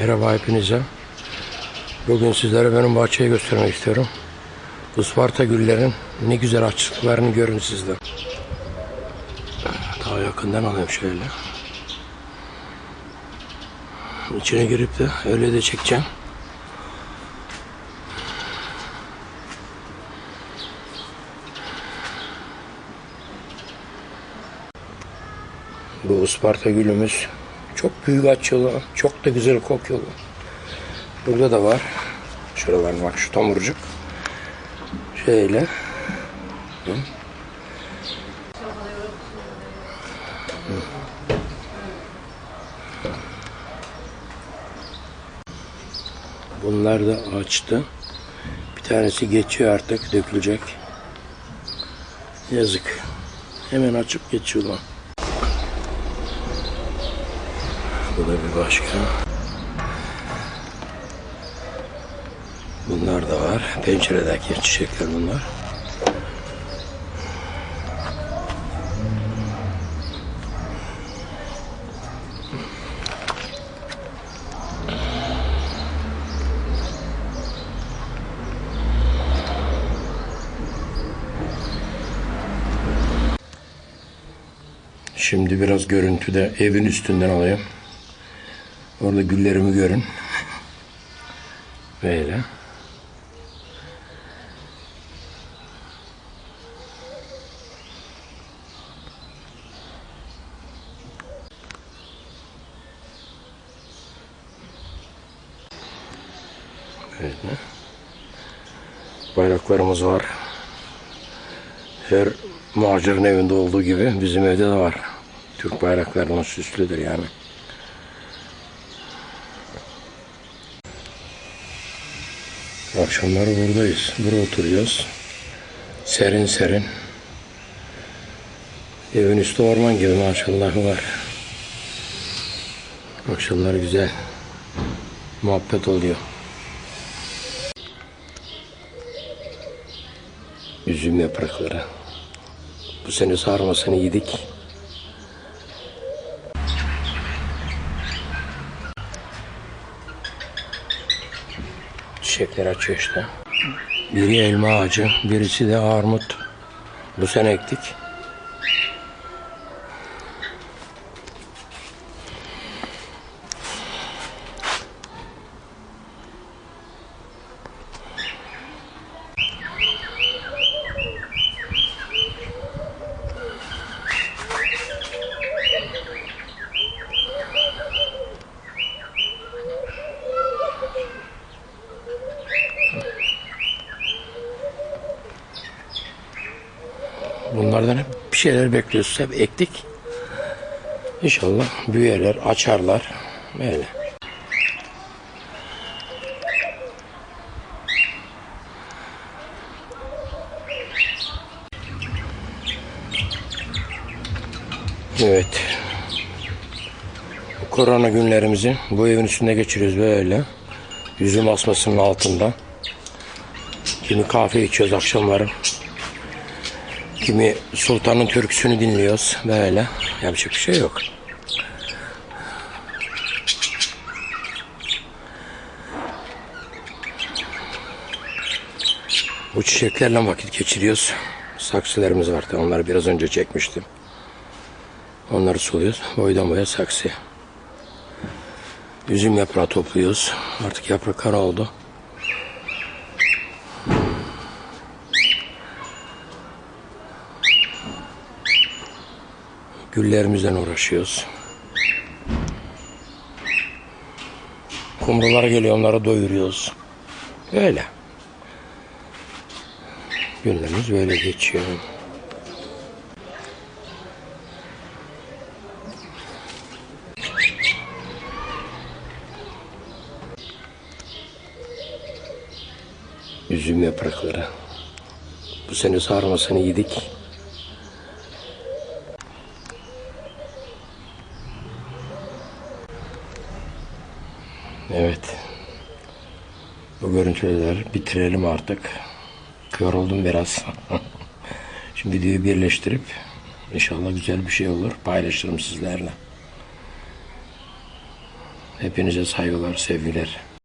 Merhaba hepinize. Bugün sizlere benim bahçeyi göstermek istiyorum. Bu Sparta güllerin ne güzel açtıklarını görün sizler. Daha yakından alayım şöyle. İçine girip de öyle de çekeceğim. Bu Isparta gülümüz çok büyük açıyor. Çok da güzel kokuyor. Burada da var. Var bak şu tomurcuk. Şöyle. Hı. Bunlar da açtı. Bir tanesi geçiyor artık dökülecek. Yazık. Hemen açıp geçiyorlar. Bu da bir başka. Bunlar da var. Penceredeki çiçekler bunlar. Şimdi biraz görüntüde evin üstünden alayım. Orada güllerimi görün. Böyle. Böyle. Bayraklarımız var. Her muhacirin evinde olduğu gibi bizim evde de var. Türk bayraklarının süslüdür yani. Akşamları buradayız. Burada oturuyoruz. Serin serin. Evin üstü orman gibi maşallah var. Akşamlar güzel. Muhabbet oluyor. Üzüm yaprakları. Bu sene sarmasını yedik. Çiçekler açıyor işte. Biri elma ağacı, birisi de armut. Bu sene ektik. Bunlardan hep bir şeyler bekliyoruz. Hep ektik. İnşallah büyürler, açarlar. Böyle. Evet. Korona günlerimizi bu evin üstünde geçiriyoruz böyle. Yüzüm asmasının altında. Kimi kahve içiyoruz akşamları. Kimi Sultan'ın türküsünü dinliyoruz böyle. Yapacak bir şey yok. Bu çiçeklerle vakit geçiriyoruz. Saksılarımız vardı. Onları biraz önce çekmiştim. Onları suluyoruz. Boydan boya saksı. Üzüm yaprağı topluyoruz. Artık yaprak kara oldu. Güllerimizden uğraşıyoruz. Kumrular geliyor onları doyuruyoruz. Öyle. Günlerimiz böyle geçiyor. Üzüm yaprakları. Bu sene sarmasını yedik. Evet. Bu görüntüleri bitirelim artık. Yoruldum biraz. Şimdi videoyu birleştirip inşallah güzel bir şey olur. Paylaşırım sizlerle. Hepinize saygılar, sevgiler.